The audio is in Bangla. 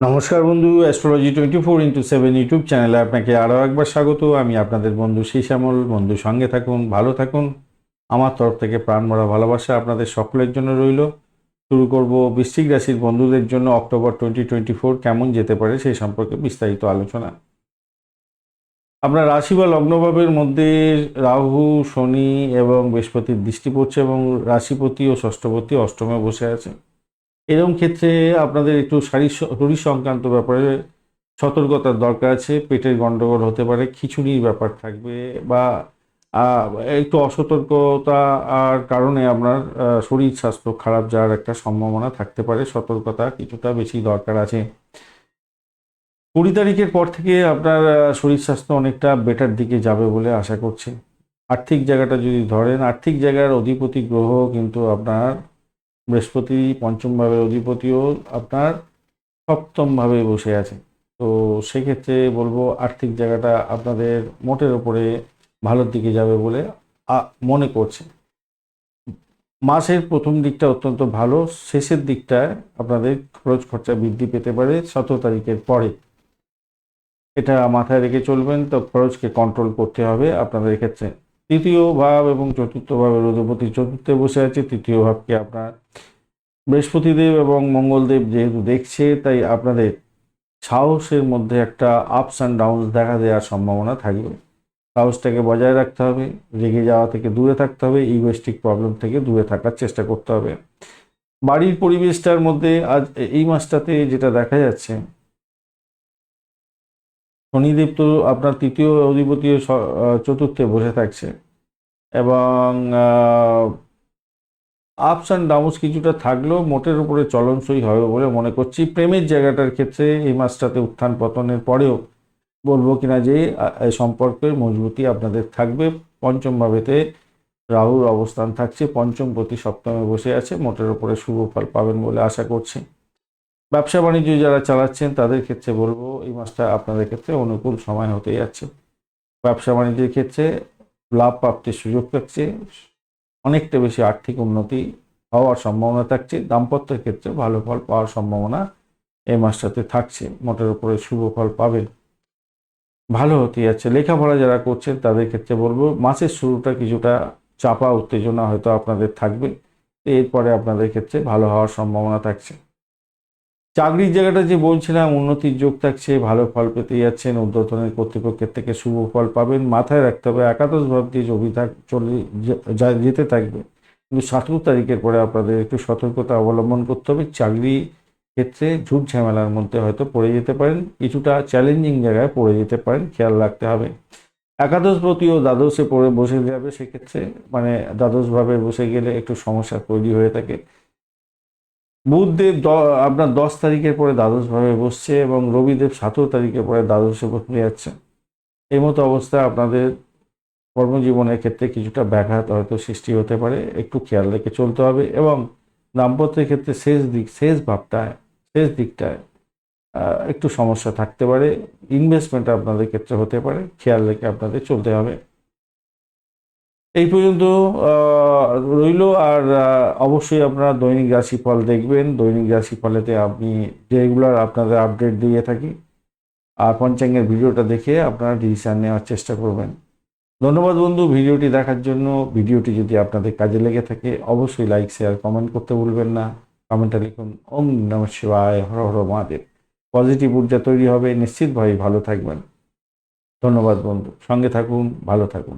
নমস্কার বন্ধু astrology twenty four into seven YouTube চ্যানেলে আপনাকে আরও একবার স্বাগত। আমি আপনাদের বন্ধু শ্যামল বন্ধু সঙ্গে থাকুন, ভালো থাকুন। আমার তরফ থেকে প্রাণ ভরা ভালোবাসা আপনাদের সকলের জন্য রইল। শুরু করব বৃশ্চিক রাশির বন্ধুদের জন্য অক্টোবর টোয়েন্টি টোয়েন্টি ফোর কেমন যেতে পারে সেই সম্পর্কে বিস্তারিত আলোচনা। আপনার রাশি বা লগ্নভাবের মধ্যে রাহু, শনি এবং বৃহস্পতির দৃষ্টি পড়ছে এবং রাশিপতি ও ষষ্ঠপতি অষ্টমে বসে আছে। এরকম ক্ষেত্রে আপনাদের একটু শারীর শরীর সংক্রান্ত ব্যাপারে সতর্কতার দরকার আছে, পেটের গন্ডগোল হতে পারে, খিচুড়ির ব্যাপার থাকবে বা একটু অসতর্কতা আর কারণে আপনার শরীর স্বাস্থ্য খারাপ যাওয়ার একটা সম্ভাবনা থাকতে পারে, সতর্কতা কিছুটা বেশি দরকার আছে। কুড়ি তারিখের পর থেকে আপনার শরীর স্বাস্থ্য অনেকটা বেটার দিকে যাবে বলে আশা করছি। আর্থিক জায়গাটা যদি ধরেন, আর্থিক জায়গার অধিপতি গ্রহ কিন্তু আপনার বৃহস্পতি পঞ্চম ভাবের অধিপতিও আপনার সপ্তম ভাবে বসে আছে। তো সেক্ষেত্রে বলব আর্থিক জায়গাটা আপনাদের মোটের ওপরে ভালোর দিকে যাবে বলে মনে করছে। মাসের প্রথম দিকটা অত্যন্ত ভালো, শেষের দিকটায় আপনাদের খরচ খরচা বৃদ্ধি পেতে পারে সতেরো তারিখের পরে। এটা মাথায় রেখে চলবেন, তো খরচকে কন্ট্রোল করতে হবে আপনাদের ক্ষেত্রে। তৃতীয় ভাব এবং চতুর্থ ভাবের অধিপতি চতুর্থে বসে আছে, তৃতীয় ভাবকে আপনার বৃহস্পতিদেব এবং মঙ্গলদেব যেহেতু দেখছে, তাই আপনাদের সাহসের মধ্যে একটা আপস অ্যান্ড ডাউনস দেখা দেওয়ার সম্ভাবনা থাকবে। সাহসটাকে বজায় রাখতে হবে, রেগে যাওয়া থেকে দূরে থাকতে হবে ইগোয়েস্টিক প্রবলেম থেকে দূরে থাকার চেষ্টা করতে হবে। বাড়ির পরিবেশটার মধ্যে আজ এই মাসটাতে যেটা দেখা যাচ্ছে শনিদেব তো আপনার তৃতীয় অধিপতি চতুর্থে বসে থাকছে। এবং আপস অ্যান্ড ডাউনস কিছুটা থাকলেও মোটের উপরে চলনসই হবে বলে মনে করছি। প্রেমের জায়গাটার ক্ষেত্রে এই মাসটাতে উত্থান পতনের পরেও বলব কিনা যে সম্পর্কের মজবুতি আপনাদের থাকবে। পঞ্চম ভাবেতে রাহুর অবস্থান থাকছে। পঞ্চম প্রতি সপ্তমে বসে আছে। মোটের উপরে শুভ ফল পাবেন বলে আশা করছি। ব্যবসা বাণিজ্য যারা চালাচ্ছেন, তাদের ক্ষেত্রে বলব এই মাসটা আপনাদের ক্ষেত্রে অনুকূল সময় হতে যাচ্ছে। ব্যবসা বাণিজ্যের ক্ষেত্রে লাভ প্রাপ্তির সুযোগ থাকছে। অনেকটা বেশি আর্থিক উন্নতি হওয়ার সম্ভাবনা থাকছে। দাম্পত্যের ক্ষেত্রে ভালো ফল পাওয়ার সম্ভাবনা এই মাসটাতে থাকছে। মোটের উপরে শুভ ফল পাবেন। ভালো হতে যাচ্ছে। লেখাপড়া যারা করছেন, তাদের ক্ষেত্রে বলব মাসের শুরুটা কিছুটা চাপা, উত্তেজনা হয়তো আপনাদের থাকবে। এরপরে আপনাদের ক্ষেত্রে ভালো হওয়ার সম্ভাবনা থাকছে। চাকরির জায়গাটা যে বলছিলাম, উন্নতির যোগ থাকছে, ভালো ফল পেতে যাচ্ছেন ঊর্ধ্বতনের কর্তৃপক্ষের থেকে শুভ ফল পাবেন, মাথায় রাখতে হবে, একাদশ ভাব দিয়ে জমি চলে যেতে থাকবে। কিন্তু সতেরো তারিখের পরে আপনাদের একটু সতর্কতা অবলম্বন করতে হবে, চাকরি ক্ষেত্রে ঝুট ঝামেলার মধ্যে হয়তো পড়ে যেতে পারেন, কিছুটা চ্যালেঞ্জিং জায়গায় পড়ে যেতে পারেন, খেয়াল রাখতে হবে। একাদশ প্রতি ও দ্বাদশে পড়ে বসে যাবে, সেক্ষেত্রে মানে দ্বাদশভাবে বসে গেলে একটু সমস্যা তৈরি হয়ে থাকে। বুধদেব আপনার দশ তারিখের পরে দ্বাদশভাবে বসছে এবং রবিদেব সতেরো তারিখের পরে দ্বাদশে বসে যাচ্ছে এই মতো অবস্থায় আপনাদের কর্মজীবনের ক্ষেত্রে কিছুটা ব্যাঘাত হয়তো সৃষ্টি হতে পারে। একটু খেয়াল রেখে চলতে হবে এবং দাম্পত্যের ক্ষেত্রে শেষ দিক, শেষ ভাবটায়, শেষ দিকটায় একটু সমস্যা থাকতে পারে। ইনভেস্টমেন্ট আপনাদের ক্ষেত্রে হতে পারে। খেয়াল রেখে আপনাদের চলতে হবে। এই পর্যন্ত রইল। আর অবশ্যই আপনারা দৈনিক রাশিফল দেখবেন। দৈনিক রাশিফলেতে আমি রেগুলার আপনাদের আপডেট দিয়ে থাকি। আর পঞ্চাঙ্গের ভিডিওটা দেখে আপনারা ডিসিশন নেওয়ার চেষ্টা করবেন। ধন্যবাদ বন্ধু, ভিডিওটি দেখার জন্য। ভিডিওটি যদি আপনাদের কাজে লেগে থাকে, অবশ্যই লাইক, শেয়ার, কমেন্ট করতে ভুলবেন না। কমেন্টে লিখুন, ওম নম শিবায়, হর হর মহাদেব। পজিটিভ ঊর্জা তৈরি হবে। নিশ্চিতভাবেই ভালো থাকবেন। ধন্যবাদ বন্ধু। সঙ্গে থাকুন, ভালো থাকুন।